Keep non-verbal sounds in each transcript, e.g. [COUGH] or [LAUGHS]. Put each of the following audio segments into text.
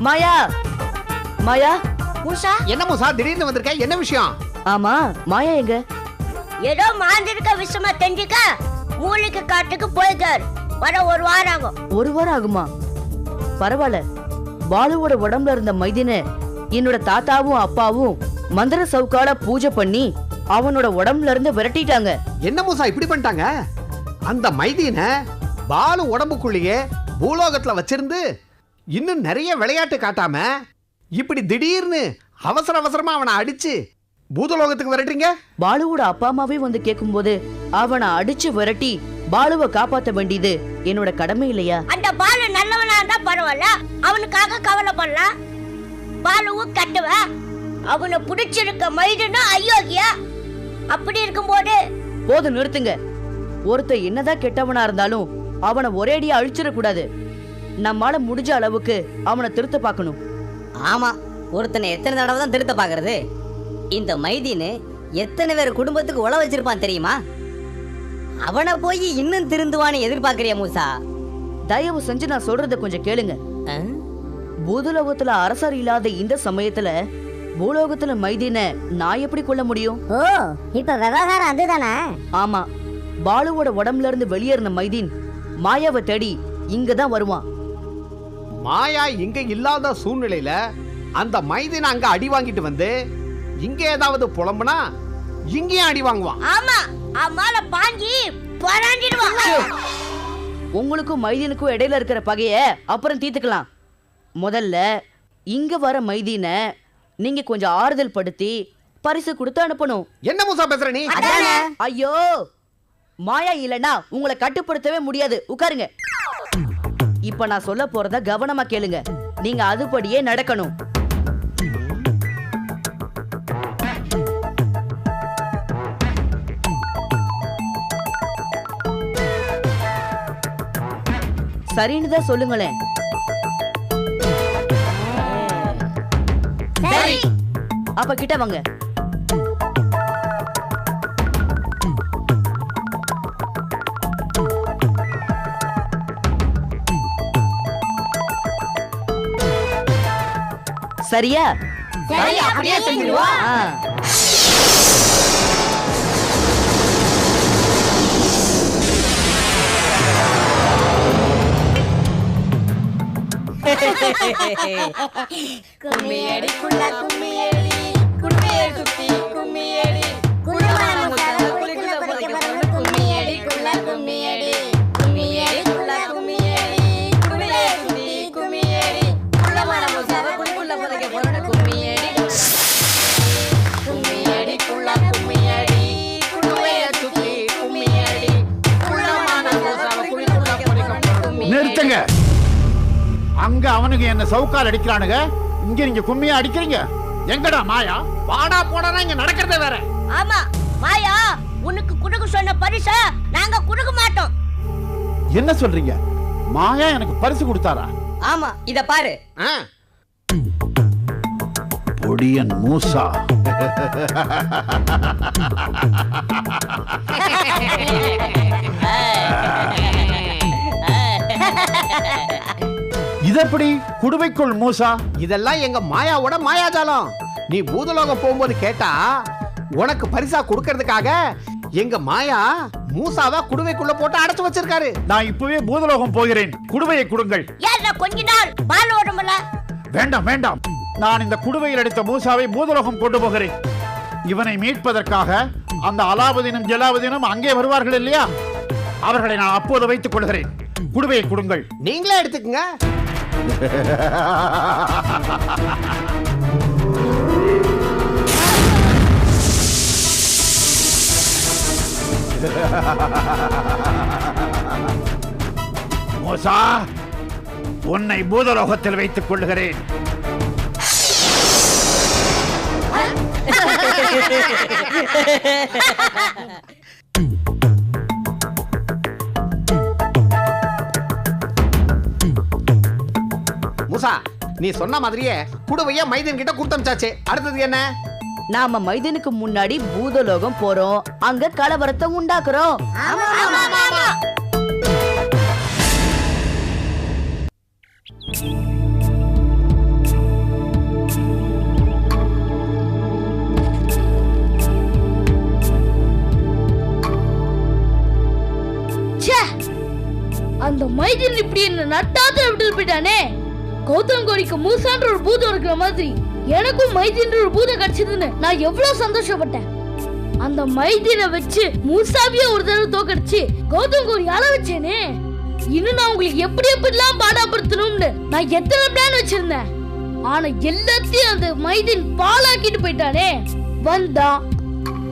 மாயா! மாயா! மூசா? என்ன மூசா? திடீர்னு வந்திருக்க? என்ன விஷயம்? ஆமா மாயா எங்க? ஏதோ மாந்திருக்க விஷயமா தெரிஞ்சுக்க மூலிகை காட்டுக்கு போயிருக்காரு வர ஒரு வாரம் ஆகும். ஒரு வாரம் ஆகுமா? பரவாயில்ல. பாலுவோட உடம்புல இருந்த மைதின என்னோட தாத்தாவும் அப்பாவும் மந்திர சவுக்கால பூஜை பண்ணி அவனோட உடம்புல இருந்து விரட்டிட்டாங்க. என்ன மூசா இப்படி பண்ணிட்டாங்க? அந்த மைதீன பாலு உடம்புக்குள்ளேயே பூலோகத்துல வச்சிருந்து இன்னும் நிறைய விளையாட்டு காட்டாம இப்படி திடீர்னு அவசர அவசரமா அவனை அடிச்சு பூதலோகத்துக்கு விரட்டுறீங்க? பாலுவோட அப்பா அம்மாவே வந்து கேட்கும்போது அவனை அடிச்சு விரட்டி பாலுவை காப்பாத்த வேண்டியது என்னோட கடமை இல்லையா? அந்த பாலு நல்லவனா இருந்தா பரவாயில்ல. அவனுக்காக கவலைப்படலாம் பாலுவும் கட்டுவ? அவனை பிடிச்சிருக்க மைதுனா அயோக்கியா? அப்படி இருக்கும்போது போதும் நிறுத்துங்க. ஒருத்தன் என்னதான் கெட்டவனா இருந்தாலும் அவனை ஒரேடியா அழிச்சிடக்கூடாது. நம்மால முடிஞ்ச அளவுக்கு அவனை திருத்த பார்க்கணும். ஆமா ஒருத்தனை எத்தனை தடவை தான் திருத்த பாக்குறது இந்த மைதீனு எத்தனை பேர் குடும்பத்துக்கு உழ வச்சிருப்பான் தெரியுமா? அவனை போய் இன்னும் திருந்துவான்னு எதிர்பார்க்கறியா மூசா? தயவு செஞ்சு நான் சொல்றத கொஞ்சம் கேளுங்க? பூதலோகத்துல அரசர் இல்லாத இந்த சமயத்துல பூலோகத்துல மைதீன நான் எப்படி கொள்ள முடியும்? ஓ இப்ப விவகாரம் அதுதானே? ஆமா பாலுவோட உடம்புல இருந்து வெளியேறின மைதீன் மாயாவை தேடி இங்க தான் வருவான். மாயா இங்க இல்லாத சூழ்நிலையில அந்த மைதீன அங்க அடி வாங்கிட்டு வந்து இங்க ஏதாவது புலம்புனா இங்கேயும் அடி வாங்குவான் ஆமா அம்மால பாஞ்சி பராண்டிடுவான் உங்களுக்கும் மைதீனுக்கும் இடையில இருக்கிற பகைய அப்புறம் தீர்த்துக்கலாம். முதல்ல இங்க வர மைதீன நீங்க கொஞ்சம் ஆறுதல் படுத்தி பரிசு கொடுத்து அனுப்பணும். என்ன மூசா பேசுற நீ? ஐயோ மாயா இல்லனா உங்களை கட்டுப்படுத்தவே முடியாது. உட்காருங்க. இப்ப நான் சொல்ல போறத கவனமா கேளுங்க. நீங்க அதுபடியே நடக்கணும். சரின்னு தான் சொல்லுங்களேன். அப்ப கிட்ட வாங்க. சரியா? சரி அப்படியே செஞ்சிருவோம். கும்மியடி குள்ள கும்மியடி. அங்க அவனுக்கு என்ன சவுக்கால் அடிக்கிறானுங்க? இங்க நீங்க கும்மியா அடிக்கிறீங்க. எங்கடா மாயா? வாடா போடா இங்க நடக்கிறதே வேற. ஆமா மாயா உனக்கு குடுக்க சொன்ன பரிச நாங்க குடுக்க மாட்டோம். என்ன சொல்றீங்க? மாயா எனக்கு பரிசு கொடுத்தாரா? ஆமா இத பாரு. ஆ, பொடியன் மூசா. [LAUGHS] இதெப்படி குடுவைக்குள் மூசா. இதெல்லாம் எங்க மாயாவோட மாயாஜாலம். நீ பூதலோகம் போகும்போது கேட்டா உனக்கு பரிசா கொடுக்கறதுக்காக எங்க மாயா மூசாவா குடுவைக்குள்ள போட்டு அடைச்சு வச்சிருக்காரு. நான் இப்பவே பூதலோகம் போகிறேன். குடுவையை கொடுங்கள். கொஞ்ச நாள் பால் ஓடுமல. வேண்டாம் வேண்டாம். நான் இந்த குடுவையில் அடித்த மூசாவை பூதலோகம் கொண்டு போகிறேன். இவனை மீட்பதற்காக அந்த அலாவுதீனும் ஜலாவுதீனும் அங்கே வருவார்கள் இல்லையா? அவர்களை நான் அப்போது வைத்துக் கொள்கிறேன். குடுவையை கொடுங்கள். நீங்களே எடுத்துக்கங்க. [LAUGHS] மோசா உன்னை பூதலோகத்தில் வைத்துக் கொள்கிறேன் [LAUGHS] உஷா நீ சொன்ன மாதிரியே குடுவைய மைதன் கிட்ட கொடுத்தமிச்சாச்சு. அடுத்தது என்ன? நாம மைதனுக்கு முன்னாடி பூதலோகம் போறோம். அங்க கலவரத்தை உண்டாக்குறோம். அந்த மைதன் இப்படி என்ன நட்டாத்து விட்டு போயிட்டானே. கௌதம் கோரிக்கு மூசான்ற ஒரு பூதம் இருக்கிற மாதிரி எனக்கும் மைதின்ற ஒரு பூதம் கிடைச்சதுன்னு நான் எவ்வளவு சந்தோஷப்பட்டேன். அந்த மைதினை வச்சு மூசாவிய ஒரு தடவை தோக்கடிச்சு கௌதம் கோரி அழ வச்சேனே. இன்னும் நான் உங்களுக்கு எப்படி எப்படிலாம் பாடாப்படுத்தணும்னு நான் எத்தனை பிளான் வச்சிருந்தேன். ஆனா எல்லாத்தையும் அந்த மைதின் பாலாக்கிட்டு போயிட்டானே. வந்தான்.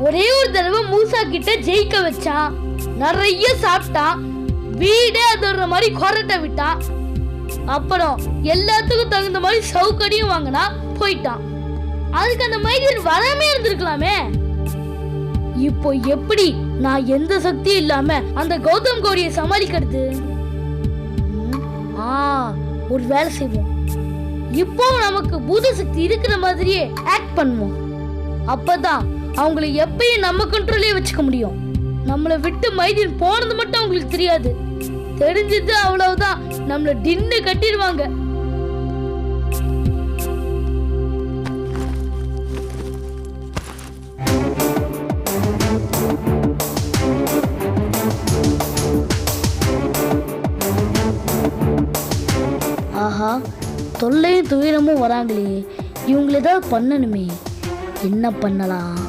ஒரே ஒரு தடவை மூசா கிட்ட ஜெயிக்க வச்சான். நிறைய சாப்பிட்டான். வீடே அதோட மாதிரி கொரட்டை விட்டான். அப்புறம் எல்லாத்துக்கும் தகுந்த மாதிரி சவுக்கடியும் வாங்கினா போயிட்டான். அதுக்கு அந்த மைதியன் வராமே இருந்திருக்கலாமே. இப்போ எப்படி நான் எந்த சக்தியும் இல்லாம அந்த கௌதம் கோரியை சமாளிக்கிறது? ஆ ஒரு வேலை செய்வோம். இப்போ நமக்கு பூத சக்தி இருக்கிற மாதிரியே ஆக்ட் பண்ணுவோம். அப்பதான் அவங்களை எப்பயும் நம்ம கண்ட்ரோலே வச்சுக்க முடியும். நம்மளை விட்டு மைதீன் போனது மட்டும் அவங்களுக்கு தெரியாது. தெரிஞ்சது அவ்வளவுதான். நம்மள டின்னு கட்டிடுவாங்க. ஆஹா தொல்லையும் துயரமும் வராங்களே. இவங்கள ஏதாவது பண்ணணுமே. என்ன பண்ணலாம்?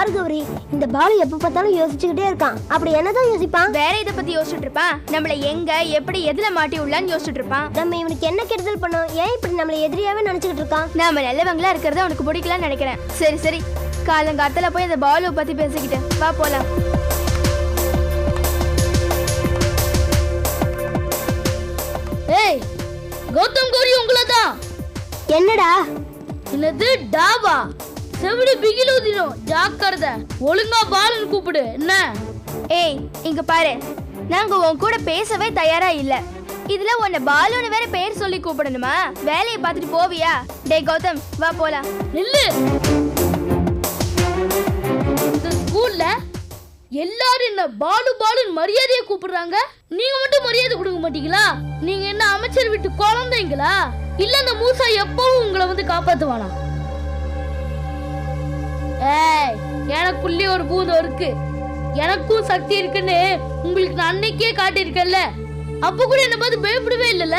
பாரு கௌரி இந்த பாலு எப்ப பார்த்தாலும் யோசிச்சுக்கிட்டே இருக்கான். அப்படி என்னதான் யோசிப்பான்? வேற இதை பத்தி யோசிச்சுட்டு இருப்பான் நம்மள எங்க எப்படி எதுல மாட்டி உள்ளான்னு யோசிச்சுட்டு இருப்பான். நம்ம இவனுக்கு என்ன கெடுதல் பண்ணோம்? ஏன் இப்படி நம்மள எதிரியாவே நினைச்சுக்கிட்டு இருக்கான்? நாம நல்லவங்களா இருக்கிறது அவனுக்கு பிடிக்கலன்னு நினைக்கிறேன். சரி சரி. காலங்காத்தால போய் அந்த பாலுவை பத்தி பேசிக்கிட்டு. வா போலாம். ஏய் கௌதம் கௌரி உங்களை தான் என்னடா? என்னது டாபா செவிடு பிகிலூதிடும் ஜாக்கிரதை. ஒழுங்கா பாலன் கூப்பிடு. என்ன? ஏய் இங்க பாரு. நாங்க உன் கூட பேசவே தயாரா இல்ல. இதுல உன்னை பாலுன்னு வேற பேர் சொல்லி கூப்பிடணுமா? வேலையை பார்த்துட்டு போவியா? டேய் கௌதம் வா போலாம். நில்லு. இந்த ஸ்கூல்ல எல்லாரும் என்ன பாலு பாலுன்னு மரியாதையை கூப்பிடுறாங்க? நீங்க மட்டும் மரியாதை கொடுக்க மாட்டீங்களா? நீங்க என்ன அமைச்சர் வீட்டு குழந்தைங்களா? இல்ல அந்த மூசா எப்பவும் உங்களை வந்து காப்பாத்துவானா? ஏய் எனக்குள்ளே ஒரு பூதம் இருக்கு. எனக்கும் சக்தி இருக்குன்னு உங்களுக்கு நான் அன்னைக்கே காட்டியிருக்கேன்ல. அப்ப கூட என்ன பார்த்து பயப்படவே இல்லைல்ல?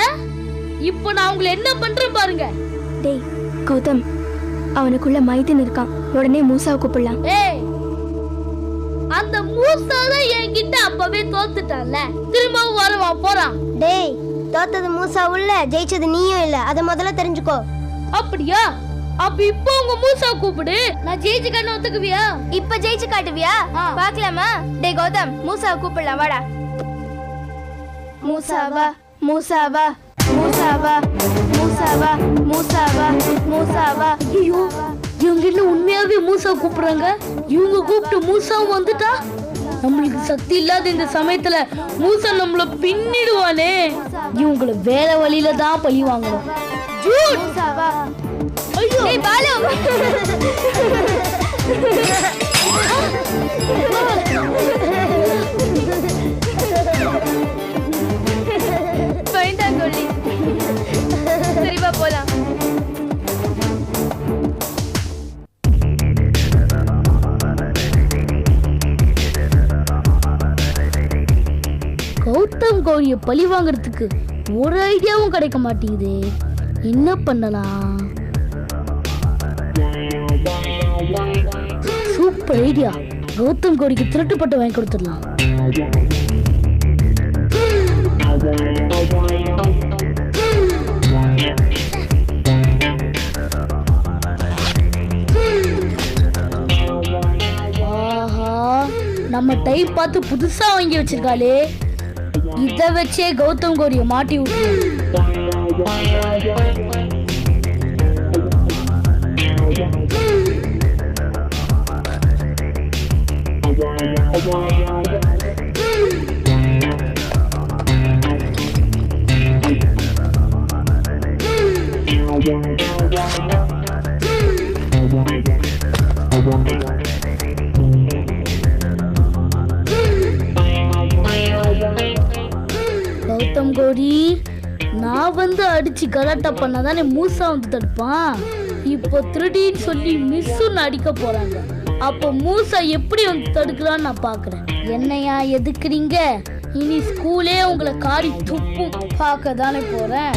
இப்போ நான் உங்களை என்ன பண்றேன் பாருங்க. டேய் கௌதம் அவனுக்குள்ள மைதன் இருக்கான். உடனே மூசாவை கூப்பிடலாம். ஏய் அந்த மூசா தான் என்கிட்ட அப்பவே தோத்துட்டான்ல. திரும்பவும் வருவான் போறான் டேய் தோத்தது மூசா உள்ள ஜெயிச்சது நீயும் இல்ல. அத முதல்ல தெரிஞ்சுக்கோ. அப்படியா? அப்ப இப்போ உங்க மூசா கூப்பிடு. நான் ஜெயிச்சு கண்ணு ஒத்துக்குவியா? இப்ப ஜெயிச்சு காட்டுவியா? ஆ. பார்க்கலாமா டேய் கௌதம் மூசாவை கூப்பிடலாம் வாடா. மூசாவா மூசாவா மூசாவா மூசாவா மூசாவா மூசாவா. ஐயோ இவங்க என்ன உண்மையாவே மூசா கூப்பிடுறாங்க? இவங்க கூப்பிட்டு மூசாவும் வந்துட்டா? நம்மளுக்கு சக்தி இல்லாத இந்த சமயத்துல மூசா நம்மள பின்னிடுவானே. இவங்கள வேற வழியில தான் பழி வாங்கணும். டேய் பாலு. பயந்தாங்கொல்லி சரி வா போலாம். கௌதம் கௌரிய பழி வாங்குறதுக்கு ஒரு ஐடியாவும் கிடைக்க மாட்டேங்குதே. என்ன பண்ணலாம்? சூப்பர் ஐடியா கௌதம் கௌரிக்கு திருட்டுப்பட்டு வாங்கி கொடுத்துடலாம். நம்ம டைப் பார்த்து புதுசா வாங்கி வச்சிருக்காளே. இத வச்சே கௌதம் கோரிய மாட்டி விட்டுருவோம் கௌதம் கோடி நான் வந்து அடிச்சு கலாட்டா பண்ணாதானே மூசா வந்து தடுப்பான். இப்போ திருடின்னு சொல்லி மிஸ்ஸுன்னு அடிக்க போறாங்க. அப்போ மூசா எப்படி வந்து தடுக்கலான்னு நான் பார்க்குறேன். என்னையா எதுக்குறீங்க? இனி ஸ்கூலே உங்களை காரி துப்பும். பார்க்க தானே போகிறேன்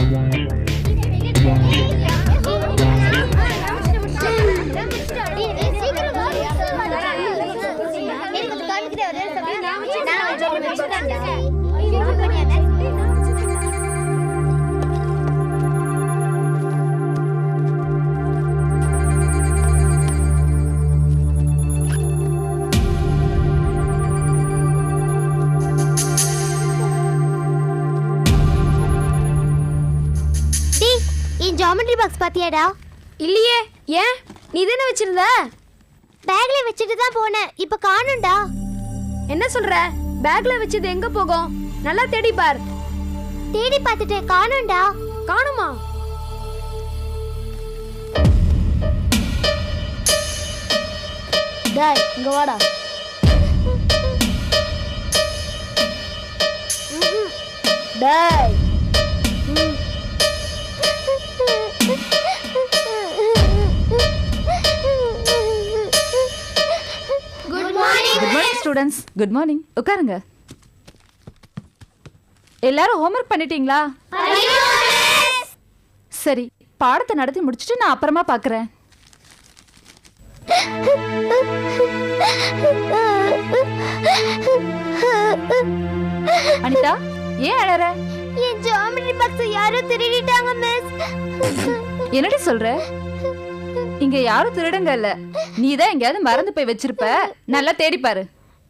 ஜாமெட்ரி பாக்ஸ் பாத்தியாடா? இல்லையே ஏன்? நீ தானே வச்சிருந்த? பேக்ல வச்சுட்டு தான் போனேன். இப்ப காணும்டா. என்ன சொல்ற? பேக்ல வச்சது எங்க போகும்? நல்லா தேடி பார். தேடி பார்த்துட்டு காணும்டா. காணுமா? டேய் இங்க வாடா. டேய். ஸ்டூடெண்ட்ஸ் குட் மார்னிங் உட்காருங்க. எல்லாரும் ஹோம்ஒர்க் பண்ணிட்டீங்களா? சரி பாடத்தை நடத்தி முடிச்சுட்டு நான் அப்புறமா பார்க்கறேன் அனிதா ஏன் அழற என் ஜாமெட்ரி பாக்ஸ் யாரோ திருடிட்டாங்க மிஸ் என்னடி சொல்ற? இங்க யாரும் திருடங்க இல்ல. நீ தான் எங்கேயாவது மறந்து போய் வச்சிருப்ப. நல்லா தேடி பாரு.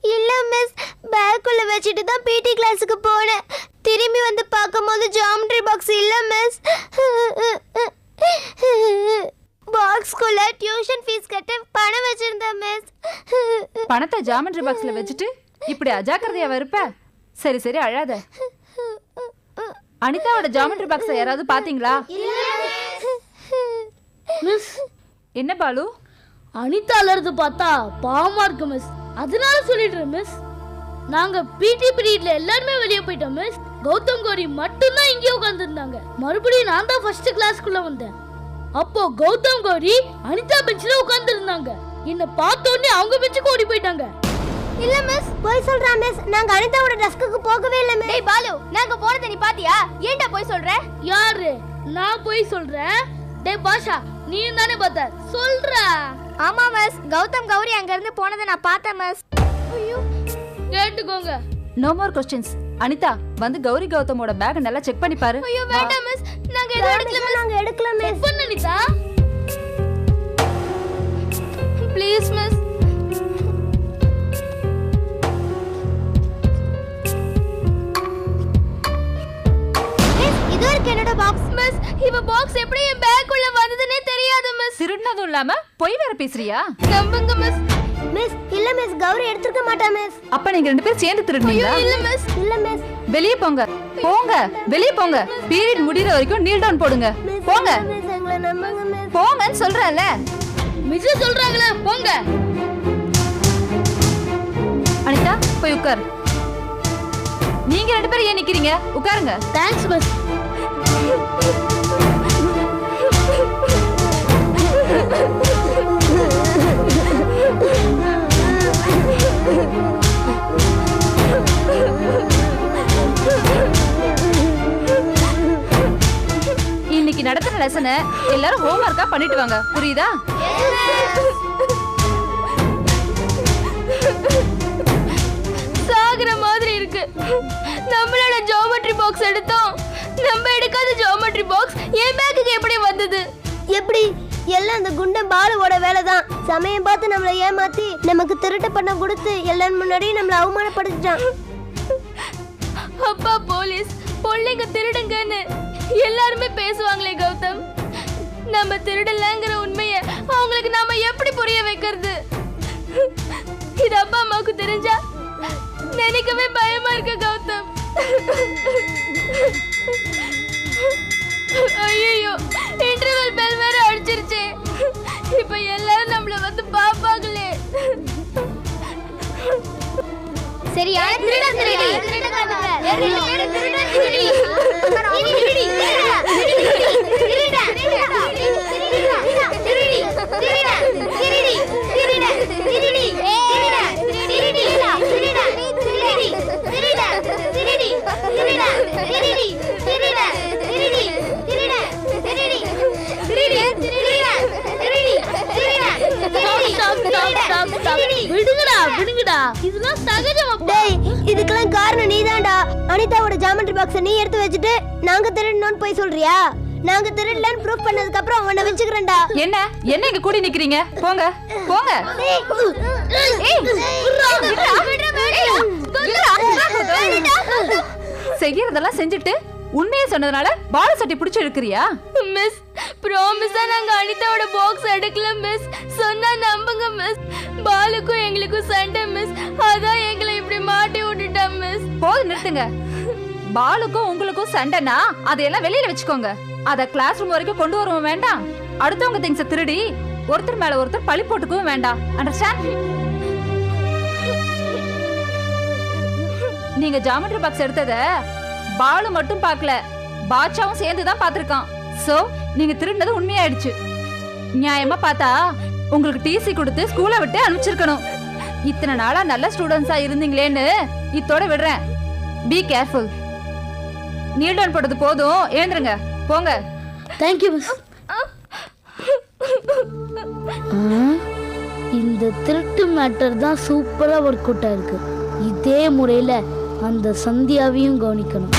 இல்ல மிஸ் பேக்குள்ள வச்சுட்டு தான் பிடி கிளாஸுக்கு போனேன். திரும்பி வந்து பார்க்கும்போது ஜாமெட்ரி பாக்ஸ் இல்ல மிஸ் பாக்ஸ்குள்ள டியூஷன் ஃபீஸ் கட்ட பணம் வச்சிருந்தேன் மிஸ் பணத்தை ஜாமெண்ட்ரி பாக்ஸ்ல வச்சுட்டு இப்படி அஜாக்கிரதையா இருப்ப சரி சரி அழாத. அனிதாவோட ஜாமெண்ட்ரி பாக்ஸை யாராவது பாத்தீங்களா மிஸ் என்ன பாலு? அனிதா அலறது பார்த்தா பாவமா இருக்கு மிஸ் அதனால சொல்லிடுறேன் மிஸ் நாங்க பிடி பீரியட்ல எல்லாருமே வெளியே போயிட்டோம் மிஸ் கௌதம் கௌரி மட்டும்தான் இங்கே உட்காந்துருந்தாங்க மறுபடியும் நான் தான் ஃபர்ஸ்ட் கிளாஸ்க்குள்ள வந்தேன். அப்போ கௌதம் கௌரி அனிதா பெஞ்சில உட்காந்துருந்தாங்க என்ன பார்த்த உடனே அவங்க பெஞ்சுக்கு ஓடி போயிட்டாங்க. இல்ல மிஸ் போய் சொல்றான் மிஸ் நாங்க அனிதாவோட டெஸ்க்குக்கு போகவே இல்ல மிஸ் டேய் பாலு நாங்க போனதை நீ பாத்தியா? ஏன்டா போய் சொல்ற? யாரு? நான் போய் சொல்றேன்? டேய் பாஷா நீ தானே பார்த்த? சொல்றா. ஆமா மிஸ் கௌதம் கௌரி அங்க இருந்து போனதை நான் பார்த்தேன் மிஸ் கேட்டுக்கோங்க. நோ மோர் கொஸ்டின்ஸ் அனிதா வந்து கௌரி கௌதமோட பேக் நல்லா செக் பண்ணி பாரு. ஐயோ வேண்டாம் மிஸ் நாங்க எதுவும் எடுக்கல மிஸ் நாங்க எடுக்கல மிஸ் பண்ண அனிதா. ப்ளீஸ் மிஸ் இல்லாம பொய் வேற பேசுறியா? நம்புங்க மிஸ். மிஸ் இல்ல மிஸ் கௌரி எடுத்துக்க மாட்டா மிஸ். அப்ப நீங்க ரெண்டு பேரும் சேர்ந்து திருடுனீங்களா? இல்ல மிஸ். இல்ல மிஸ். வெளியே போங்க. போங்க. வெளியே போங்க. பீரியட் முடியற வரைக்கும் நீல் டவுன் போடுங்க. போங்க. போங்கன்னு சொல்றேன்ல. மிஸ் சொல்றாங்களே போங்க. அனிதா போய் உட்கார். நீங்க ரெண்டு பேரும் ஏன் நிக்கிறீங்க? உட்காருங்க. தேங்க்ஸ் மிஸ் இன்னைக்கு நடத்துற லெசனை எல்லாரும் ஹோம்ஒர்க்கா பண்ணிட்டு வாங்க. புரியுதா? சாகுற மாதிரி இருக்கு. நம்மளோட ஜியோமெட்ரி பாக்ஸ் எடுத்தோம். நம்ம எடுக்காத ஜியோமெட்ரி பாக்ஸ் என் பேக்குக்கு எப்படி வந்தது? எப்படி? எல்லாம் அந்த குண்டன் பாலுவோட வேலை தான் சமயம் பார்த்து நம்மளை ஏமாத்தி நமக்கு திருட்டு பணம் கொடுத்து எல்லாரும் முன்னாடி நம்மளை அவமானப்படுத்திட்டான். அப்பா போலீஸ் பொள்ளைங்க திருடுங்கன்னு எல்லாருமே பேசுவாங்களே கௌதம். நம்ம திருடலங்கிற உண்மையை அவங்களுக்கு நாம எப்படி புரிய வைக்கிறது? இது அப்பா அம்மாவுக்கு தெரிஞ்சா நினைக்கவே பயமா இருக்கு கௌதம். திருடி திருட திருடி திருடா திருடி திருட திருடி விடுங்கடா. விடுங்கடா. இதெல்லாம் சகஜம் டேய் இதுக்கெல்லாம் காரணம் நீதான்டா. அனிதாவோட ஜாமெட்ரி பாக்ஸ நீ எடுத்து வச்சுட்டு நாங்க திருடணும்னு போய் சொல்றியா? நாங்க திருடலன்னு ப்ரூஃப் பண்ணதுக்கு அப்புறம் உன்னை வச்சுக்கிறேன்டா. என்ன? என்ன இங்க கூடி நிக்கிறீங்க? போங்க. போங்க. செய்யறதெல்லாம் செஞ்சுட்டு உண்மையை சொன்னதுனால பால சட்டி பிடிச்சு இழுக்கிறியா மிஸ் ப்ராமிஸா நாங்க அனிதாவோட பாக்ஸ் எடுக்கல மிஸ் சொன்னா நம்புங்க மிஸ் பாலுக்கும் எங்களுக்கும் சண்டை மிஸ் அதான் எங்களை இப்படி மாட்டி விட்டுட்டா மிஸ் போது நிறுத்துங்க. பாலுக்கும் உங்களுக்கும் சண்டைனா அதையெல்லாம் வெளியில வச்சுக்கோங்க. அத கிளாஸ் ரூம் வரைக்கும் கொண்டு வரவும் வேண்டாம். அடுத்தவங்க திங்ஸ திருடி ஒருத்தர் மேல ஒருத்தர் பழி போட்டுக்கவும் வேண்டாம். அண்டர்ஸ்டாண்ட் நீங்க ஜாமெட்ரி பாக்ஸ் எடுத்தத பாலு மட்டும் பார்க்கல. பாட்சாவும் சேர்ந்து தான் பார்த்துருக்கான். ஸோ நீங்கள் திருடினது உண்மையாயிடுச்சு. நியாயமாக பார்த்தா உங்களுக்கு டிசி கொடுத்து ஸ்கூலை விட்டு அனுப்பிச்சிருக்கணும். இத்தனை நாளா நல்ல ஸ்டூடெண்ட்ஸா இருந்தீங்களேன்னு இத்தோட விடுறேன். பி கேர்ஃபுல் நீல் டவுன் போட்டது போதும். எழுந்துருங்க. போங்க. தேங்க்யூ மிஸ் இந்த திருட்டு மேட்டர் தான் சூப்பராக ஒர்க் அவுட் ஆயிருக்கு இதே முறையில் அந்த சந்தியாவையும் கவனிக்கணும்.